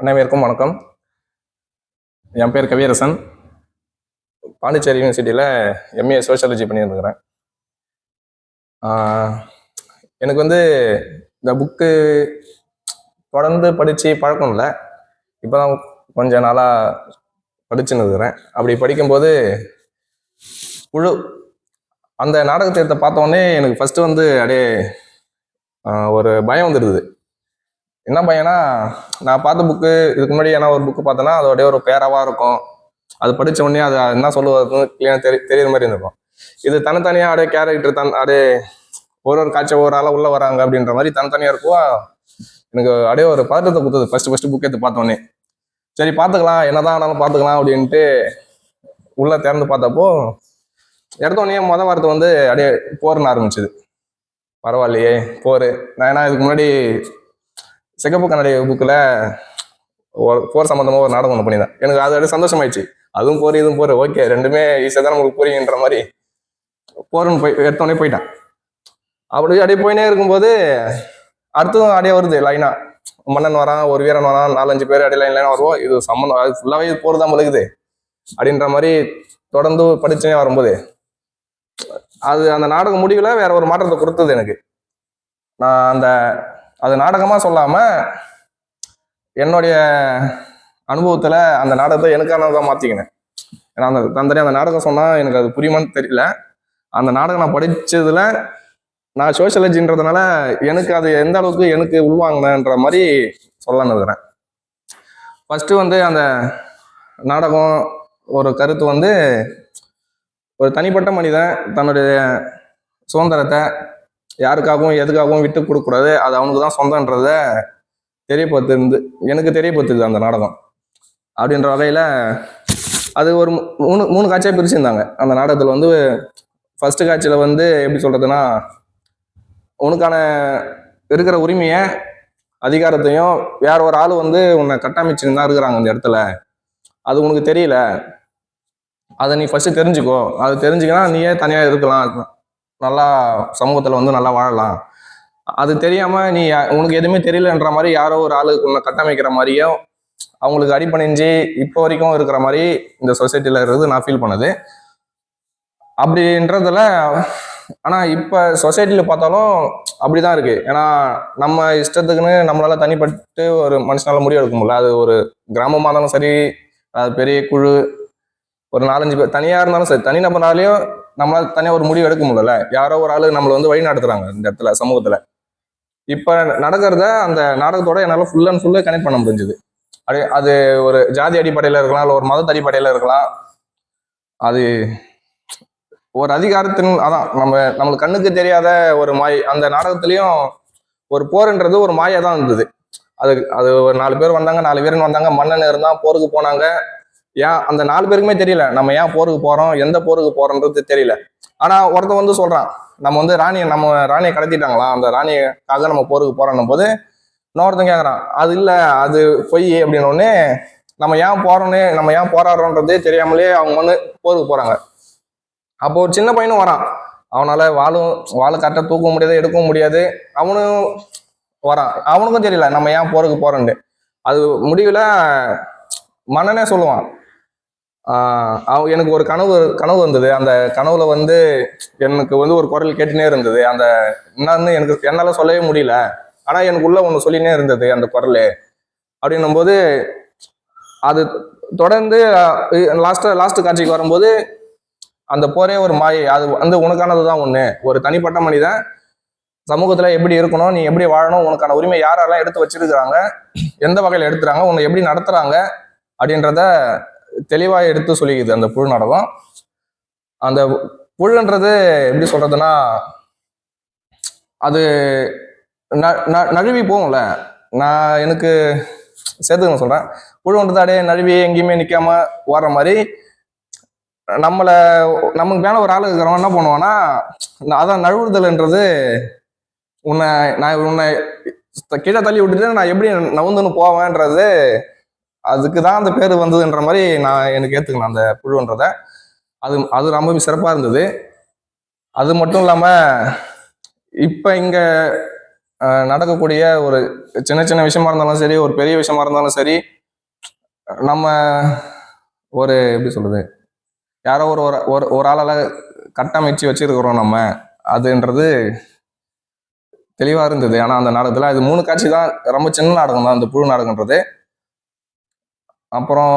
அனைவருக்கும் வணக்கம். என் பேர் கவியரசன். பாண்டிச்சேரி யூனிவர்சிட்டியில் எம்ஏ சோஷியாலஜி பண்ணியிருக்கிறேன். எனக்கு வந்து இந்த புக்கு தொடர்ந்து படித்து பழக்கம் இல்லை இப்போ தான் கொஞ்ச நாளாக படிச்சுன்னு இருக்கிறேன். அப்படி படிக்கும்போது குழு அந்த நாடகத்தை பார்த்த எனக்கு ஃபஸ்ட்டு வந்து அப்படியே ஒரு பயம் வந்துடுது என்ன பையனா நான் பார்த்த புக்கு இதுக்கு முன்னாடி ஏன்னா ஒரு புக்கு பார்த்தேன்னா அப்படியே ஒரு பேராவாக இருக்கும். அது படித்த உடனே அது என்ன சொல்லுவதுன்னு கிளியாக தெரி தெரியுற மாதிரி இருந்திருக்கும். இது தனித்தனியாக அப்படியே கேரக்டர் தன் அப்படியே ஒரு ஒரு காட்சி ஒரு ஆளாக உள்ளே வராங்க அப்படின்ற மாதிரி தனித்தனியாக இருக்கும் எனக்கு அப்படியே ஒரு பதட்டத்தை கொடுத்தது ஃபஸ்ட்டு ஃபஸ்ட்டு புக் எடுத்து பார்த்தோன்னே சரி பார்த்துக்கலாம் என்னதான் ஆனாலும் பார்த்துக்கலாம் அப்படின்ட்டு உள்ளே திறந்து பார்த்தப்போ எடுத்தோடனே மொதல் வாரத்தை வந்து அப்படியே போர்னு ஆரம்பிச்சுது. பரவாயில்லையே போர். நான் ஏன்னா இதுக்கு முன்னாடி சிகப்பு கண்ணாடி புக்கில் போர் சம்மந்தமாக ஒரு நாடகம் ஒன்று பண்ணியிருந்தேன். எனக்கு அது அப்படியே சந்தோஷமாயிடுச்சு. அதுவும் போர் இதுவும் போர். ஓகே ரெண்டுமே ஈஸியாக தான் நம்மளுக்கு புரியுன்ற மாதிரி போர்னு போய் எடுத்தோடனே போயிட்டேன். அப்படி அப்படியே போயினே இருக்கும்போது அடுத்ததும் அப்படியே வருது லைனாக மன்னன் வரான் ஒரு வீரன் வரான் நாலஞ்சு பேர் அப்படியே லைன் லைனாக வருவோம். இது சம்மந்தம் அது ஃபுல்லாகவே இது போர் தான் முழுகுது அப்படின்ற மாதிரி தொடர்ந்து படிச்சுனே வரும்போது அது அந்த நாடகம் முடிவில் வேற ஒரு மாற்றத்தை கொடுத்தது எனக்கு. நான் அந்த அது நாடகமாக சொல்லாமல் என்னுடைய அனுபவத்தில் அந்த நாடகத்தை எனக்கானதாக மாற்றிக்கினேன் ஏன்னா அந்த தந்தனி அந்த நாடகம் சொன்னால் எனக்கு அது புரியுமான்னு தெரியல. அந்த நாடகம் நான் படித்ததில் நான் சோஷியலஜின்றதுனால எனக்கு அது எந்த அளவுக்கு எனக்கு உள்வாங்கினேன்ற மாதிரி சொல்லலாம்னு இருக்கிறேன் ஃபஸ்ட்டு வந்து அந்த நாடகம் ஒரு கருத்து வந்து ஒரு தனிப்பட்ட மனிதன் தன்னுடைய சுதந்திரத்தை யாருக்காகவும் எதுக்காகவும் விட்டு கொடுக்கக்கூடாது. அது அவனுக்கு தான் சொந்தன்றத தெரியப்படுத்திருந்து எனக்கு தெரியப்படுத்திருது அந்த நாடகம். அப்படின்ற வகையில் அது ஒரு மூணு மூணு காட்சியாக பிரிச்சிருந்தாங்க. அந்த நாடகத்தில் வந்து ஃபஸ்ட்டு காட்சியில் வந்து எப்படி சொல்கிறதுனா உனக்கான இருக்கிற உரிமையை அதிகாரத்தையும் வேற ஒரு ஆள் வந்து உன்னை கட்டமைச்சுன்னு தான் இருக்கிறாங்க அந்த இடத்துல. அது உனக்கு தெரியல. அதை நீ ஃபஸ்ட்டு தெரிஞ்சுக்கோ. அது தெரிஞ்சுக்கினா நீயே தனியாக இருக்கலாம். நல்லா சமூகத்தில் வந்து நல்லா வாழலாம். அது தெரியாமல் நீ உனக்கு எதுவுமே தெரியலன்ற மாதிரி யாரோ ஒரு ஆளு உன்னை கட்டமைக்கிற மாதிரியும் அவங்களுக்கு அடிப்பணிஞ்சு இப்போ வரைக்கும் இருக்கிற மாதிரி இந்த சொசைட்டியில் இருக்கிறது நான் ஃபீல் பண்ணது. அப்படின்றதுல ஆனால் இப்போ சொசைட்டியில் பார்த்தாலும் அப்படி தான் இருக்குது ஏன்னா நம்ம இஷ்டத்துக்குன்னு நம்மளால் தனிப்பட்டு ஒரு மனுஷனால் முடிவு எடுக்க முடியல. அது ஒரு கிராமமாக இருந்தாலும் சரி அது பெரிய குழு ஒரு நாலஞ்சு பேர் தனியாக இருந்தாலும் சரி தனிநபர்னாலையும் நம்மளால் தனியாக ஒரு முடிவு எடுக்க முடியல யாரோ ஒரு ஆளு நம்மளை வந்து வழி நடத்துகிறாங்க இந்த இடத்துல சமூகத்தில். இப்போ நடக்கிறத அந்த நாடகத்தோட என்னால் ஃபுல் அண்ட் ஃபுல்லாக கனெக்ட் பண்ண முடிஞ்சுது. அது அது ஒரு ஜாதி அடிப்படையில் இருக்கலாம் இல்லை ஒரு மதத்து அடிப்படையில் இருக்கலாம். அது ஒரு அதிகாரத்தின் அதான் நம்ம நம்மளுக்கு கண்ணுக்கு தெரியாத ஒரு மாய் அந்த நாடகத்துலேயும் ஒரு போர்ன்றது ஒரு மாயாக தான் இருந்தது. அது அது ஒரு நாலு பேர் வந்தாங்க நாலு பேர் வந்தாங்க மன்னன் இருந்தான் போருக்கு போனாங்க. ஏன் அந்த நாலு பேருக்குமே தெரியல. நம்ம ஏன் போருக்கு போறோம்? எந்த போருக்கு போறோன்றது தெரியல. ஆனா ஒருத்தன் வந்து சொல்றான். நம்ம வந்து ராணியை நம்ம ராணியை கடத்திட்டாங்களா? அந்த ராணியக்காக நம்ம போருக்கு போறோம் போது இன்னொருத்தன் கேட்குறான் அது இல்லை அது பொய் அப்படின்ன நம்ம ஏன் போறோன்னு நம்ம ஏன் போராடுறோன்றதே தெரியாமலே அவங்க வந்து போருக்கு போறாங்க. அப்போ ஒரு சின்ன பையனும் வரான். அவனால வாழும் வாழை கரெக்டாக தூக்க முடியாது எடுக்கவும் முடியாது. அவனும் வரான். அவனுக்கும் தெரியல நம்ம ஏன் போருக்கு போறோன்ட்டு அது முடிவில் மன்னனே சொல்லுவான். எனக்கு ஒரு கனவு கனவு வந்தது. அந்த கனவுல வந்து எனக்கு வந்து ஒரு குரல் கேட்டுனே இருந்தது. அந்த என்னன்னு எனக்கு என்னால சொல்லவே முடியல. ஆனா எனக்குள்ள ஒன்று சொல்லினே இருந்தது அந்த குரல். அப்படின்னும் போது அது தொடர்ந்து லாஸ்ட் லாஸ்ட் காட்சிக்கு வரும்போது அந்த போரே ஒரு மாயை. அது வந்து உனக்கானது தான் ஒண்ணு. ஒரு தனிப்பட்ட மனிதன் சமூகத்துல எப்படி இருக்கணும் நீ எப்படி வாழணும் உனக்கான உரிமை யாரெல்லாம் எடுத்து வச்சிருக்கிறாங்க எந்த வகையில எடுத்துறாங்க உன்னை எப்படி நடத்துறாங்க அப்படின்றத தெளிவாக எடுத்து சொல்லிக்குது அந்த புல் நாடகம் அந்த புல்ன்றது எப்படி சொல்றதுன்னா அது ந- ந- நழுவி போகும்ல. நான் எனக்கு சேர்த்துக்க சொல்கிறேன் புழுன்றது அப்படியே நழுவி எங்கேயுமே நிற்காம ஓடுற மாதிரி நம்மளை நமக்கு மேலே ஒரு ஆள் இருக்கிறவன் என்ன பண்ணுவான்னா நான் அதான் நழுவுதல்ன்றது உன்னை நான் உன்னை கீழே தள்ளி விட்டுட்டு நான் எப்படி நவுந்துன்னு போவேன்றது அதுக்கு தான் அந்த பேர் வந்ததுன்ற மாதிரி நான் எனக்கு ஏற்றுக்கணும் அந்த புழுன்றதை. அது அது ரொம்ப சிறப்பாக இருந்தது. அது மட்டும் இல்லாமல் இப்போ இங்கே நடக்கக்கூடிய ஒரு சின்ன சின்ன விஷயமா இருந்தாலும் சரி ஒரு பெரிய விஷயமா இருந்தாலும் சரி நம்ம ஒரு எப்படி சொல்றது யாரோ ஒரு ஒரு- ஒரு ஒரு ஆளால கட்டமைச்சு வச்சிருக்கிறோம் நம்ம. அதுன்றது தெளிவாக இருந்தது. ஆனால் அந்த நாடகத்தில் அது மூணு காட்சி தான் ரொம்ப சின்ன நாடகம் தான் அந்த புழு நாடகன்றது அப்புறம்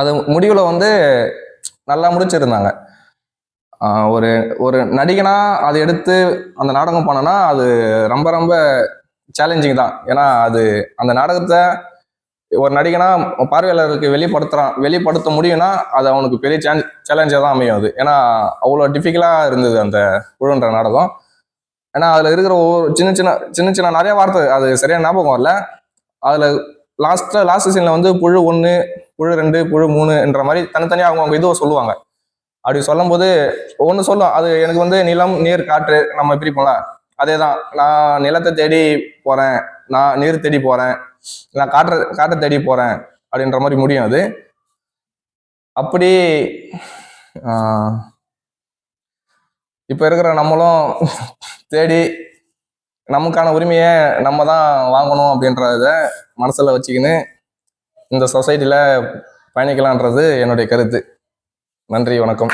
அது முடிவில் வந்து நல்லா முடிச்சிருந்தாங்க. ஒரு ஒரு நடிகனா அதை எடுத்து அந்த நாடகம் பண்ணனா அது ரொம்ப ரொம்ப சேலஞ்சிங் தான். ஏன்னா அது அந்த நாடகத்தை ஒரு நடிகனா பார்வையாளருக்கு வெளிப்படுத்துறான் வெளிப்படுத்த முடியும்னா அது அவனுக்கு பெரிய சேலஞ்சாக தான் அமையும் அது. ஏன்னா அவ்வளோ டிஃபிகலாக இருந்தது அந்த குழுன்ற நாடகம். ஏன்னா அதில் இருக்கிற ஒவ்வொரு சின்ன சின்ன சின்ன சின்ன நிறைய வார்த்தை அது சரியான ஞாபகம் இல்லை அதில் லாஸ்ட்டில் லாஸ்ட் சீனில் வந்து புழு ஒன்று புழு ரெண்டு புழு மூணு என்ற மாதிரி தனித்தனியாக அவங்கவுங்க இதுவும் சொல்லுவாங்க. அப்படி சொல்லும்போது ஒன்று சொல்லும் அது எனக்கு வந்து நிலம் நீர் காற்று நம்ம பிரிப்போம்ல அதே தான் நான் நிலத்தை தேடி போகிறேன் நான் நீர் தேடி போகிறேன் நான் காற்றை காற்றை தேடி போகிறேன் அப்படின்ற மாதிரி முடியும் அது. அப்படி இப்போ இருக்கிற நம்மளும் தேடி நமக்கான உரிமையை நம்ம தான் வாங்கணும் அப்படின்றத மனசில் வச்சுக்கின்னு இந்த சொசைட்டியில் பயணிக்கலான்றது என்னுடைய கருத்து. நன்றி வணக்கம்.